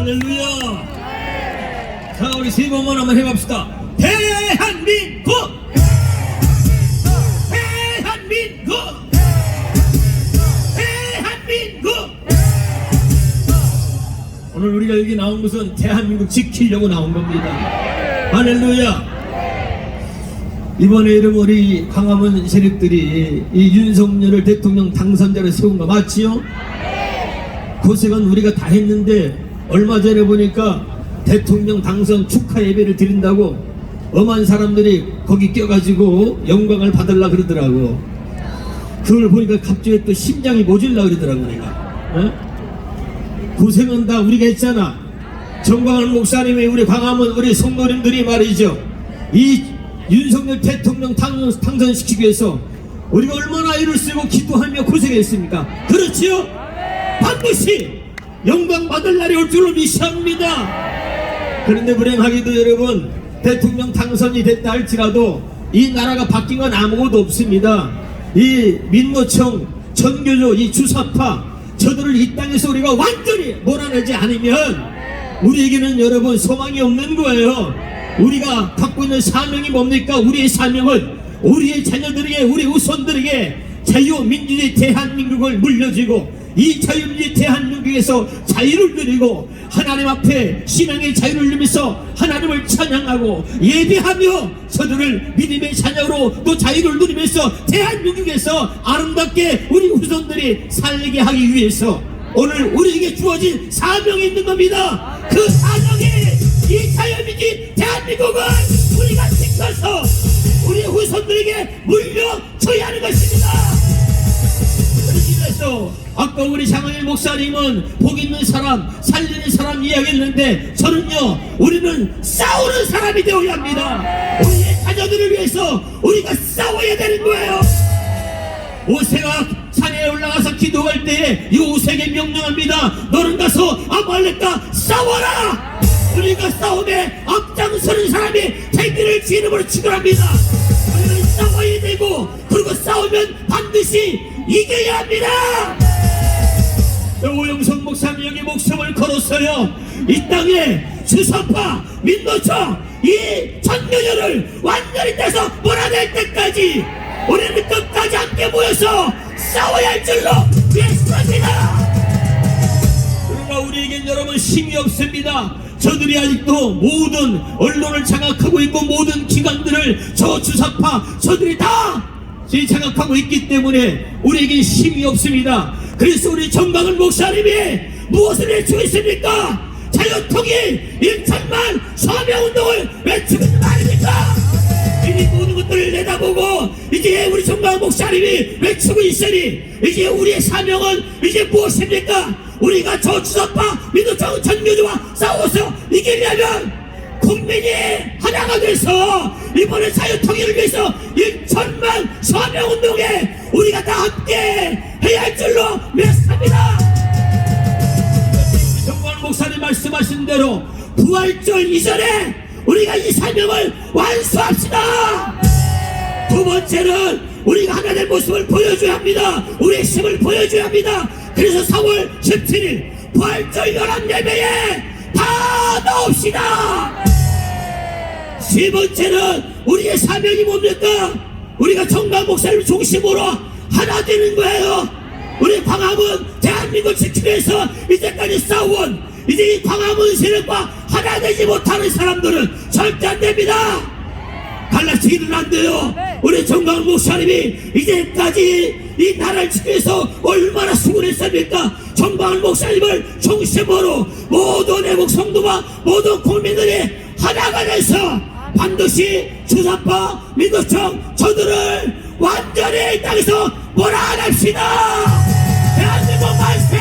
할렐루야. 자, 우리 세 번만 한번 해봅시다. 대한민국! 대한민국! 대한민국! 오늘 우리가 여기 나온 것은 대한민국 지키려고 나온 겁니다. 할렐루야. 이번에 이름 우리 광화문 세력들이 이 윤석열을 대통령 당선자로 세운 거 맞지요? 고생은 우리가 다 했는데 얼마 전에 보니까 대통령 당선 축하 예배를 드린다고 엄한 사람들이 거기 껴가지고 영광을 받으려 그러더라고. 그걸 보니까 갑자기 또 심장이 모질라 그러더라고 내가. 어? 고생은 다 우리가 했잖아. 정광훈 목사님이 우리 광화문 우리 성도님들이 말이죠. 이 윤석열 대통령 당, 당선시키기 위해서 우리가 얼마나 애를 쓰고 기도하며 고생했습니까? 그렇지요? 반드시 영광 받을 날이 올 줄로 믿습니다. 그런데 불행하게도 여러분 대통령 당선이 됐다 할지라도 이 나라가 바뀐 건 아무것도 없습니다. 이 민노총 전교조 이 주사파 저들을 이 땅에서 우리가 완전히 몰아내지 않으면 우리에게는 여러분 소망이 없는 거예요. 우리가 갖고 있는 사명이 뭡니까? 우리의 사명은 우리의 자녀들에게 우리 후손들에게 자유민주주의 대한민국을 물려주고 이 자유민주주의 대한민국에서 자유를 누리고 하나님 앞에 신앙의 자유를 누리면서 하나님을 찬양하고 예배하며 저들을 믿음의 자녀로 또 자유를 누리면서 대한민국에서 아름답게 우리 후손들이 살게 하기 위해서 오늘 우리에게 주어진 사명이 있는 겁니다. 그 사명이 이 자유민주주의 대한민국을 우리가 지켜서 우리 후손들에게 물려줘야 하는 것입니다. 그래서 아까 우리 장하일 목사님은 복 있는 사람, 살리는 사람 이야기했는데 저는요 우리는 싸우는 사람이 되어야 합니다. 우리의 자녀들을 위해서 우리가 싸워야 되는 거예요. 오세가 산에 올라가서 기도할 때에 이 오세에게 명령합니다. 너는 가서 아말렉과 싸워라. 우리가 싸움에 앞장서는 사람이 대기를 지 이름으로 축원합니다. 우리는 싸워야 되고 그리고 싸우면 반드시 이겨야 합니다. 오영선 목사님 여기 목숨을 걸었어요. 이 땅에 주사파 민노총 이 전면열을 완전히 떼서 몰아낼 때까지 우리는 끝까지 함께 모여서 싸워야 할 줄로 믿습니다. 그러나 우리에겐 여러분 힘이 없습니다. 저들이 아직도 모든 언론을 장악하고 있고 모든 기관들을 저 주사파 저들이 다 저희 장악하고 있기 때문에 우리에게 힘이 없습니다. 그래서 우리 정광훈 목사님이 무엇을 외치고 있습니까? 자유통일 1천만 서명운동을 외치고 있는 거 아닙니까? 이 모든 것들을 내다보고 이제 우리 정광훈 목사님이 외치고 있으니 이제 우리의 사명은 이제 무엇입니까? 우리가 저 주사파 민주당 전교조와 싸워서 이기려면 국민이 하나가 돼서 이번에 자유통일을 위해서 1천만 서명운동에 우리가 다 함께 해야 할 줄로 믿습니다. 정관 목사님 말씀하신 대로 부활절 이전에 우리가 이 사명을 완수합시다. 두 번째는 우리가 하나 된 모습을 보여줘야 합니다. 우리의 힘을 보여줘야 합니다. 그래서 4월 17일 부활절 연합 예배에 다 나옵시다. 세 번째는 우리의 사명이 뭡니까? 우리가 정강 목사님 중심으로 하나 되는 거예요. 우리 광화문 대한민국 지키기 위해서 이제까지 싸워온 이제 이 광화문 세력과 하나 되지 못하는 사람들은 절대 안 됩니다. 갈라치기는 안 돼요. 우리 정강 목사님이 이제까지 이 나라를 위해서 얼마나 수고했습니까? 정강 목사님을 중심으로 모든 애국 성도와 모든 국민들이 하나가 돼서 반드시 주사파 민노총 저들을 완전히 땅에서 몰아냅시다! 대한민국 말세